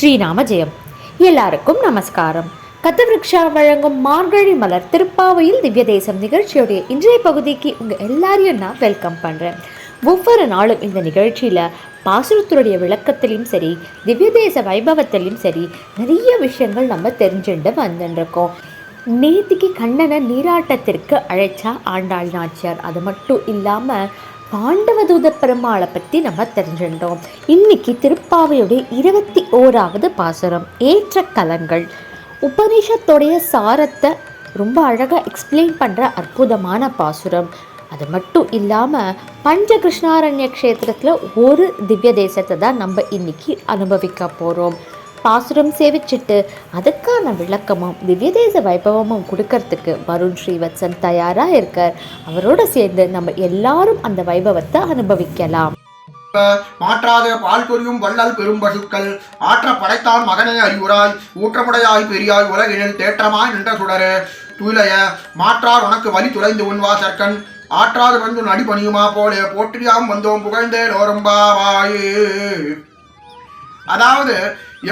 ஸ்ரீராம ஜெயம். எல்லாருக்கும் நமஸ்காரம். கதவிருக்ஷா வழங்கும் மார்கழி மலர் திருப்பாவையில் திவ்ய தேசம் நிகழ்ச்சியுடைய இன்றைய பகுதிக்கு உங்கள் எல்லாரையும் நான் வெல்கம் பண்ணுறேன் ஒவ்வொரு நாளும் இந்த நிகழ்ச்சியில் பாசுரத்தினுடைய விளக்கத்திலையும் சரி திவ்ய தேச வைபவத்திலையும் சரி நிறைய விஷயங்கள் நம்ம தெரிஞ்சுட்டு வந்துட்டுருக்கோம் நேத்திக்கு கண்ணனை நீராட்டத்திற்கு அழைச்சா ஆண்டாள் நாச்சியார். அது மட்டும் இல்லாமல் பாண்டவதூத பெருமாளை பற்றி நம்ம தெரிஞ்சுட்டோம் இன்னைக்கு திருப்பாவையுடைய இருபத்தி ஓராவது பாசுரம் ஏற்ற கலங்கள் உபனிஷத்துடைய சாரத்தை ரொம்ப அழகாக எக்ஸ்பிளைன் பண்ணுற அற்புதமான பாசுரம். அது மட்டும் இல்லாமல் பஞ்ச கிருஷ்ணாரண்ய க்ஷேத்திரத்தில் ஒரு திவ்ய தேசத்தை தான் நம்ம இன்னைக்கு அனுபவிக்க போகிறோம் பாசுரம் சேவிச்சிட்டு அதுக்கான விளக்கமும் திவ்யதேச வைபவமும் கொடுக்கறதுக்கு வருண் ஸ்ரீவத்சன் தயாராக இருக்கார். அவரோட சேர்ந்து நம்ம எல்லாரும் அந்த வைபவத்தை அனுபவிக்கலாம். மாற்றாத பால் புரியும் வள்ளல் பெரும் பசுக்கள் ஆற்ற படைத்தான் மகனே அறிவுராய் ஊற்றமுடையாய் பெரியாய் உலகினில் தேற்றமாய் நின்ற சுடரு. துயிலைய மாற்றார் உனக்கு வழி துளைந்து உன்வா சர்க்கன் ஆற்றாது வந்து நடி பணியுமா போலே போற்றியாம் வந்தோம் புகழ்ந்தே லோரம்பாவாயே அதாவது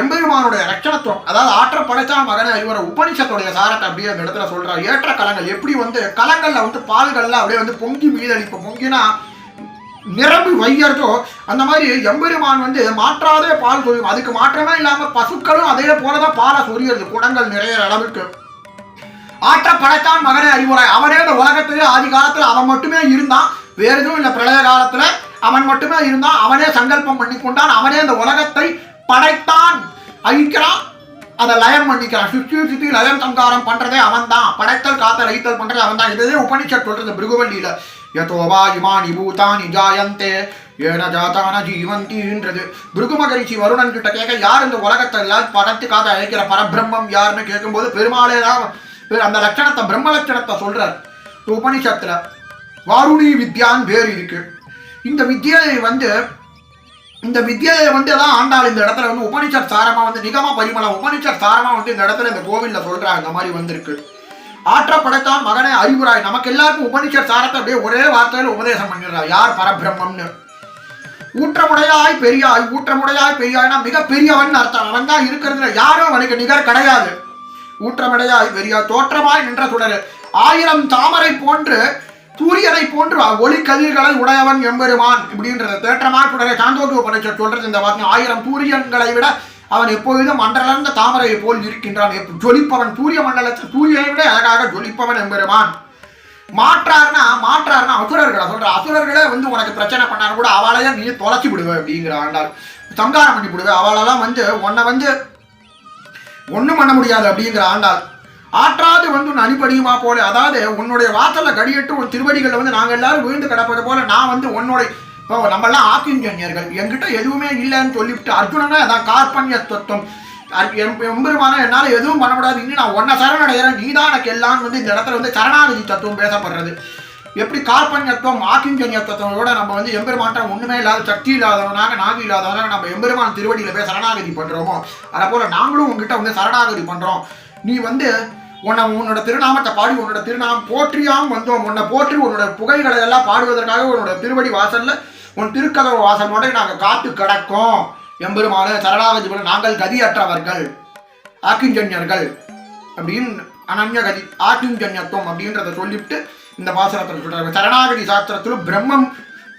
எம்பெருமானுடைய ரட்சணத்துவம் அதாவது ஆற்ற படைத்தா மகனை இவர உபனிஷத்துடைய சாரத்தை அப்படியே அந்த இடத்துல சொல்றாரு. ஏற்ற கலங்கள் எப்படி வந்து கலங்கள்ல வந்து பால்கள்ல அப்படியே வந்து பொங்கி மீதளிப்பு பொங்கினா நிரம்பி வையறதோ அந்த மாதிரி எம்பெருமான் வந்து மாற்றாதே பால் சொரியும். அதுக்கு மாற்றமே இல்லாம பசுக்களும் அதே போலதான் பாலை சொரியுறது குடங்கள் நிறைய அளவுக்கு. ஆற்ற படைத்தான் மகனே அறிவுரை. அவனே இந்த உலகத்திலே ஆதி காலத்துல அவன் மட்டுமே இருந்தான். வேற எதுவும் இல்லை. பிரளய காலத்துல அவன் மட்டுமே இருந்தான் அவனே சங்கல்பம் பண்ணி கொண்டான் அவனே இந்த உலகத்தை படைத்தான். அழிக்கிறான். அதை லயம் பண்ணிக்கிறான் சுற்றி சுற்றி லயம் சங்காரம் பண்றதே அவன் தான் படைத்தல் காத்தல் அழித்தல் பண்றதே அவன் தான் இதே உபனிஷத் சொல்றது பிருகுவல்லியில யதோவா இமானி பூதானி ஜாயந்தே ஏன ஜாதான ஜீவந்தின்றது. பிருகு மகரிஷி வருணன் கிட்ட கேட்க யார் இந்த உலகத்தை எல்லாம் படைத்து காத்த அழைக்கிற பரபிரம்மம் யாருன்னு கேட்கும்போது பெருமாளே தான் அந்த லட்சணத்தை பிரம்ம லட்சணத்தை சொல்றார். உபனிஷத்துல வாருணி வித்யான்னு பேர் இருக்கு. இந்த வித்யை வந்து இந்த வித்யை வந்து தான் ஆண்டாள் இந்த இடத்துல வந்து உபனிஷத் சாரமா வந்து நிகம பரிமளம் உபனிஷத் சாரமா வந்து இந்த இடத்துல இந்த கோவில்ல சொல்றாங்க இந்த மாதிரி வந்திருக்கு. ஆற்றப்படைத்தான் மகனே அறிவுராய். நமக்கு எல்லாருக்கும் உபனிஷத் சாரத்தை அப்படியே ஒரே வார்த்தையில உபதேசம் பண்ணிடுறார் யார்? பரபிரம்மம்னு. ஊற்றமுடையாய் பெரியாய் ஊற்றமுடையாய் பெரியாய்னா மிக பெரியவன் அர்த்தம். அவன் தான் இருக்கிறதுல யாரும் அவனுக்கு நிகர் கிடையாது. ஊற்றமுடையாய் பெரியாய் தோற்றமாய் நின்ற சுடரு. ஆயிரம் தாமரை போன்று சூரியனை போன்று ஒளி கதிர்களை உடையவன் எம்பெருமான் இப்படின்றது தேற்றமாய் சுடரை சாந்தோக்கு உபனிஷத் சொல்றது இந்த வாக்கியம் ஆயிரம் சூரியன்களை விட அவன் எப்பொழுதும் மண்டலந்த தாமரையை போல் இருக்கின்றான். எப்ப- ஜொலிப்பவன் சூரிய மண்டலத்தில் சூரியனை விட அழகாக ஜொலிப்பவன் எம்பெருமான். மாற்றார்னா மாற்றார்னா அசுரர்களை சொல்ற அசுரர்களே வந்து உனக்கு பிரச்சனை பண்ணாலும் கூட அவளையே நீ தொலைச்சி விடுவ அப்படிங்கிற ஆண்டாள். சங்காரம் பண்ணி விடுவ. அவளெல்லாம் வந்து உன்னை வந்து ஒன்றும் பண்ண முடியாது அப்படிங்கிற ஆண்டாள். ஆற்றாது வந்து உன் அணிபடியுமா போல. அதாவது உன்னுடைய வாசல்ல கடியட்டு உன் திருவடிகளில் வந்து நாங்கள் எல்லாரும் விழுந்து கிடப்பது போல நான் வந்து உன்னோட இப்போ நம்ம எல்லாம் ஆக்கிஞ்சன்யர்கள் என்கிட்ட எதுவுமே இல்லைன்னு சொல்லிவிட்டு அர்ஜுனனா அதான் கார்பண்ய தத்துவம். எம்பெருமான என்னால் எதுவும் பண்ண முடியாது இன்னும் நான் ஒன்ன சரணடைகிறேன். நீதான் எனக்கு எல்லாம் வந்து இந்த இடத்துல வந்து சரணாகதி தத்துவம் பேசப்படுறது. எப்படி கார்பண்யத்துவம் ஆக்கிஞ்சன்யத்துவத்தோட நம்ம வந்து எம்பெருமாட்டம் ஒன்றுமே இல்லாத சக்தி இல்லாதவனாக நாகி இல்லாதவனாக நம்ம எம்பெருமான் திருவடியில் போய் சரணாகதி பண்ணுறோமோ அதை போல் நாங்களும் உங்ககிட்ட வந்து சரணாகதி பண்ணுறோம் நீ வந்து உன்னை உன்னோட திருநாமத்தை பாடி உன்னோட திருநாமம் போற்றியாம் வந்தோம். உன்னை போற்றி உன்னோட புகைகளை எல்லாம் பாடுவதற்காக உன்னோட திருவடி வாசல்ல உன் திருக்கதவு மட்டும் நாங்கள் காத்து கிடக்கோம். எம்பெருமான சரணாகதி நாங்கள் கதியற்றவர்கள் ஆக்கிஞ்சன்யர்கள் அப்படின்னு அனன்ய கதி ஆக்கிஞ்சன்யத்துவம் அப்படின்றத சொல்லிவிட்டு இந்த பாசனத்தில் சொல்றாங்க. சரணாகதி சாஸ்திரத்தில் பிரம்மம்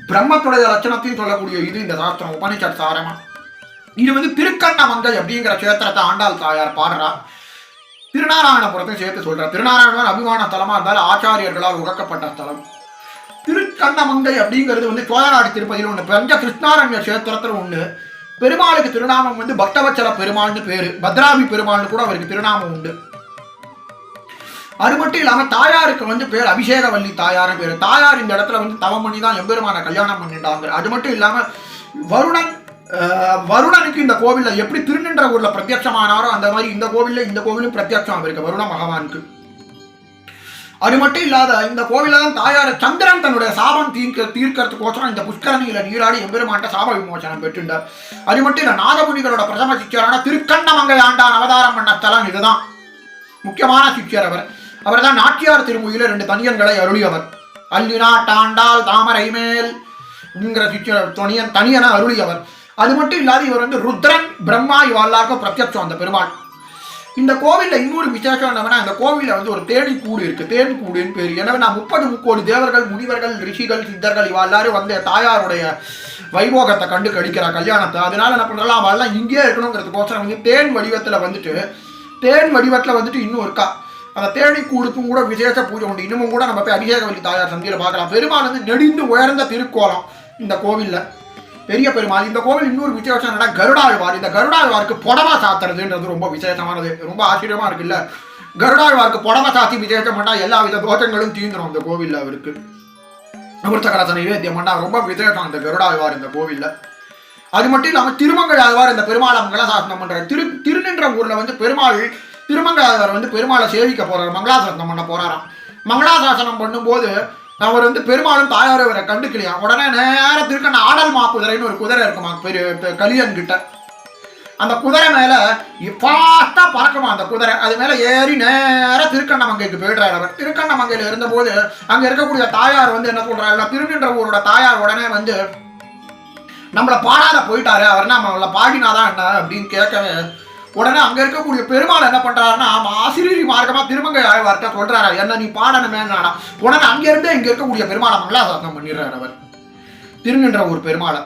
பிரம்மத்துடைய லட்சணத்தையும் சொல்லக்கூடிய இது இந்த சாஸ்திரம் உபனிஷத் சாரமா. இது வந்து திருக்கண்ண திருக்கண்ணமங்கை அப்படிங்கிற கஷேத்திரத்தை ஆண்டாள் தாயார் பாடுறா. திருநாராயணபுரத்தையும் சேர்த்து சொல்றார். திருநாராயணன் அபிமான ஸ்தலமா இருந்தாலும் ஆச்சாரியர்களால் உறக்கப்பட்ட ஸ்தலம். திருக்கண்ணமங்கை அப்படிங்கிறது வந்து சோழநாடு திருப்பதியில் ஒன்று பிரஞ்ச கிருஷ்ணாரண்ய கஷேத்திரத்தில் ஒன்று பெருமாளுக்கு திருநாமம் வந்து பக்தவச்சல பெருமாள்னு பேரு. பத்ராபி பெருமாள்னு கூட அவருக்கு திருநாமம் உண்டு. அது மட்டும் இல்லாம தாயாருக்கு வந்து பேர் அபிஷேகவல்லி தாயார் பேர். தாயார் இந்த இடத்துல வந்து தவம் பண்ணி தான் எம்பெருமான கல்யாணம் பண்ணிட்டாங்க. அது மட்டும் இல்லாம வருணன் வருணனுக்கு இந்த கோவிலில் எப்படி திருநின்ற ஊர்ல பிரத்யட்சமானாரோ அந்த மாதிரி இந்த கோவில்ல இந்த கோவிலும் பிரத்யட்சம் இருக்கு வருண பகவானுக்கு அது மட்டும் இல்லாத இந்த கோவில தான் தாயார் சந்திரன் தன்னுடைய சாபம் தீர்க்க தீர்க்கறதுக்கோசரம் இந்த புஷ்கரணியில நீராடி எம்பெருமாட்ட சாப விமோசனம் பெற்றுண்டார். அது மட்டும் இல்லை நாதமுனிகளோட பிரதம சிக்கியரான திருக்கண்ணமங்கை ஆண்டான் அவதாரம் பண்ண ஸ்தலம் இதுதான். முக்கியமான சிக்கியர் அவர். அவர் தான் நாட்டியார் திருமொழியில ரெண்டு தனியன்களை அருளியவர். அல்லினாட்டாண்டால் தாமரை மேல் என்கிற சிக்கியர் தனியன் தனியன அருளியவர். அது மட்டும் இல்லாத இவர் வந்து ருத்ரன் பிரம்மா இவ பிரத்யட்சம் அந்த பெருமாள். இந்த கோவிலில் இன்னொரு விசேஷம் என்னவென்னா இந்த கோவிலில் வந்து ஒரு தேனி கூடு இருக்கு. தேன் கூடுன்னு பேர். எனவே நான் முப்பது முக்கோடி தேவர்கள் முனிவர்கள் ரிஷிகள் சித்தர்கள் இவ எல்லாரும் வந்து தாயாருடைய வைபோகத்தை கண்டு கழிக்கிறா கல்யாணத்தை. அதனால என்ன பண்ணலாம் அவெல்லாம் இங்கேயே இருக்கணுங்கிறதுக்கோசரம் வந்து தேன் வடிவத்தில் வந்துட்டு தேன் வடிவத்தில் வந்துட்டு இன்னும் இருக்கா? அந்த தேனி கூடுக்கும் கூட விசேஷ பூஜை உண்டு. இன்னமும் கூட நம்ம போய் அபிஷேகவல்லி தாயார் சந்தியில் பார்க்கலாம். பெருமாள் வந்து நெடிந்து உயர்ந்த திருக்கோலம் இந்த கோவிலில். பெரிய பெருமாள் இந்த கோவில் இன்னொரு விசேஷம் என்னன்னா கருடாழ்வார். இந்த கருடாழ்வாருக்கு புடவா சாத்துறதுன்றது ரொம்ப விசேஷமானது. ரொம்ப ஆச்சரியமா இருக்குல்ல? கருடாழ்வாருக்கு புடவை சாத்தி விசேஷம் பண்ணா எல்லா வித தோஷங்களும் தீந்துடும் இந்த கோவில்ல அவருக்கு. அமிர்தகரச நைவேத்தியம் பண்ணா ரொம்ப விசேஷம் இந்த கருடாழ்வார் இந்த கோவில்ல. அது மட்டும் இல்லாமல் திருமங்கல் ஆழ்வார் இந்த பெருமாளை மங்களாசாசனம் பண்றாரு. திரு திருநின்ற ஊர்ல வந்து பெருமாள் திருமங்கல் ஆழ்வார் வந்து பெருமாளை சேவிக்க போறாரு மங்களாசாசனம் பண்ண போறாராம். மங்களாசாசனம் பண்ணும்போது அவர் வந்து பெருமாளும் தாயார் இவரை கண்டுக்கலையா? உடனே நேர திருக்கண்ண ஆடல் மா குதிரைன்னு ஒரு குதிரை இருக்குமா பெரிய கலியன் கிட்ட அந்த குதிரை மேல ஃபாஸ்டா பறக்குமா அந்த குதிரை? அது மேல ஏறி நேர திருக்கண்ணமங்கைக்கு போயிடுறாரு அவர். திருக்கண்ணமங்கையில இருந்தபோது அங்க இருக்கக்கூடிய தாயார் வந்து என்ன சொல்றாருன்னா திருநின்ற ஊரோட தாயார் உடனே வந்து நம்மளை பாடாத போயிட்டாரு. அவர் நம்மளை பாடினாதான் என்ன? அப்படின்னு கேட்கவே உடனே அங்க இருக்கக்கூடிய பெருமாள் என்ன பண்றாருன்னா ஆமா ஆசிரியரி மார்க்கமா திருமங்கை ஆழ்வார்கிட்ட சொல்றாரு என்ன நீ பாடணுமே உடனே அங்க இருந்தே இங்க இருக்கக்கூடிய பெருமாளை மங்களாசாசனம் பண்ணிடுறாரு அவர். திருநின்ற ஒரு பெருமாளை.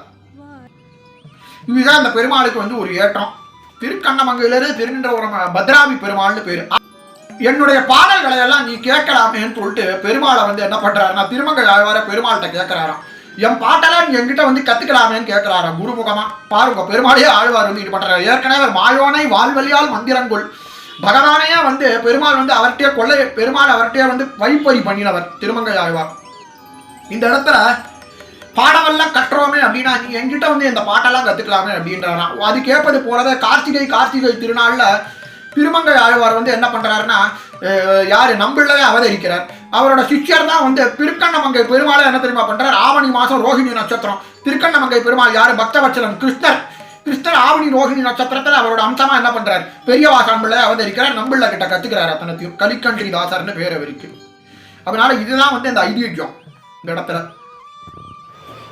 இதுதான் அந்த பெருமாளுக்கு வந்து ஒரு ஏற்றம். திருக்கண்ணமங்கையிலிருந்து திருநின்ற ஒரு பத்ராமி பெருமாள்னு பேரு. என்னுடைய பாடல்களை எல்லாம் நீ கேட்கலாமேன்னு சொல்லிட்டு பெருமாளை வந்து என்ன பண்றாருன்னா திருமங்கை ஆழ்வார பெருமாள்கிட்ட கேட்கிறாராம் என் பாட்டெல்லாம் என்கிட்ட வந்து கத்துக்கலாமேன்னு கேட்கிறாராம் குருமுகமா? பாருங்க பெருமாளையே ஆழ்வார் வந்து இது பண்றாரு ஏற்கனவே மாழ்வானை மாயோனை வாழ்வழியால் மந்திரங்கொள். பகவானையே வந்து பெருமாள் வந்து அவர்கிட்டயே கொள்ளை பெருமாள் அவர்கிட்டயே வந்து வைப்பறி பண்ணினவர் திருமங்கை ஆழ்வார். இந்த இடத்துல பாடமெல்லாம் கட்டுறோமே அப்படின்னா நீ என்கிட்ட வந்து இந்த பாட்டெல்லாம் கத்துக்கலாமே அப்படின்றாராம் அது கேட்பது போலவே கார்த்திகை கார்த்திகை திருநாளில் திருமங்கை ஆழ்வார் வந்து என்ன பண்றாருன்னா யார் யாரு? நம்பிள்ளையே அவதரிக்கிறார். அவரோட சிஷ்யர் தான் வந்து திருக்கண்ணமங்கை பெருமாளை என்ன தெரியுமா பண்றார்? ஆவணி மாசம் ரோஹிணி நட்சத்திரம். திருக்கண்ணமங்கை பெருமாள் யாரு? பக்தவச்சலம் கிருஷ்ணர். கிருஷ்ணர் ஆவணி ரோஹிணி நட்சத்திரத்தில் அவரோட அம்சமா என்ன பண்றாரு? பெரிய வாசாம்பிள்ளை அவதரிக்கிறார் நம்பிள்ள கிட்ட கத்துக்கிறார் அத்தனத்தையும். கலிக்கன்றி தாசர்னு பேர் அவருக்கு அதனால இதுதான் வந்து இந்த ஐதீகம். இந்த இடத்துல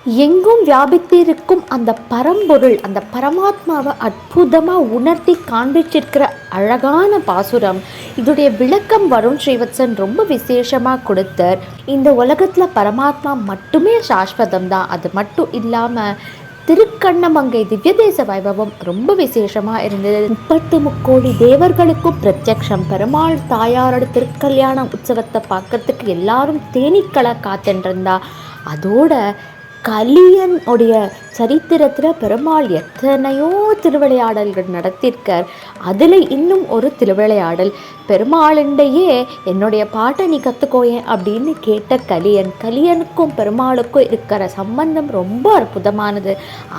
எங்கும் வியாபித்திருக்கும் அந்த பரம்பொருள் அந்த பரமாத்மாவை அற்புதமாக உணர்த்தி காண்பிச்சிருக்கிற அழகான பாசுரம். இதோடைய விளக்கம் வருண் ஸ்ரீவத்சன் ரொம்ப விசேஷமாக கொடுத்தார். இந்த உலகத்தில் பரமாத்மா மட்டுமே சாஸ்வதம் தான். அது மட்டும் இல்லாமல் திருக்கண்ணமங்கை திவ்ய தேச வைபவம் ரொம்ப விசேஷமாக இருந்தது. முப்பத்து முக்கோடி தேவர்களுக்கும் பிரத்யக்ஷம். பெருமாள் தாயாரோட திருக்கல்யாண உற்சவத்தை பார்க்கறதுக்கு எல்லாரும் தேனீக்களை காத்துருந்தா அதோட கலியனுடைய சரித்திரத்தில் பெருமாள் எத்தனையோ திருவிளையாடல்கள் நடத்தியிருக்கார். அதில் இன்னும் ஒரு திருவிளையாடல் பெருமாளுண்டையே என்னுடைய பாட்டை நீ கற்றுக்கோயேன் அப்படின்னு கேட்ட கலியன். கலியனுக்கும் பெருமாளுக்கும் இருக்கிற சம்பந்தம் ரொம்ப அற்புதமானது.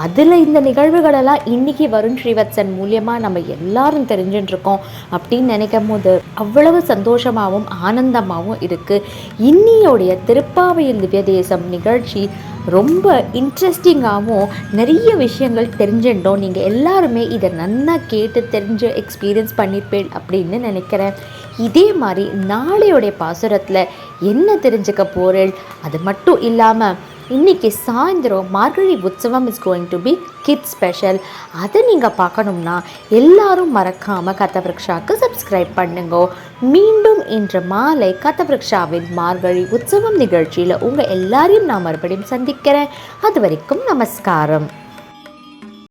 அதில் இந்த நிகழ்வுகளெல்லாம் இன்னைக்கு வருண் ஸ்ரீவத்சன் மூலியமாக நம்ம எல்லாரும் தெரிஞ்சுட்டுருக்கோம் அப்படின்னு நினைக்கும் போது அவ்வளவு சந்தோஷமாகவும் ஆனந்தமாகவும் இருக்குது இன்னியோடைய திருப்பாவையில் திவ்யதேசம் நிகழ்ச்சி ரொம்ப இன்ட்ரெஸ்டிங்காகவும் நிறைய விஷயங்கள் தெரிஞ்சுட்டோம் நீங்கள் எல்லாருமே இதை நல்லா கேட்டு தெரிஞ்சு எக்ஸ்பீரியன்ஸ் பண்ணியிருப்பேன் அப்படின்னு நினைக்கிறேன். இதே மாதிரி நாளையோடைய பாசுரத்தில் என்ன தெரிஞ்சுக்க போகிறேன் அது மட்டும் இல்லாமல் இன்னைக்கு சாயந்தரம் மார்கழி உற்சவம் is going to be kid special அதை நீங்கள் பார்க்கணும்னா எல்லாரும் மறக்காமல் கதவிருக்ஷாக்கு சப்ஸ்கிரைப் பண்ணுங்க. மீண்டும் இன்று மாலை கதவிரக்ஷாவின் மார்கழி உற்சவம் நிகழ்ச்சியில் உங்கள் எல்லாரையும் நான் மறுபடியும் சந்திக்கிறேன். அது வரைக்கும் நமஸ்காரம்.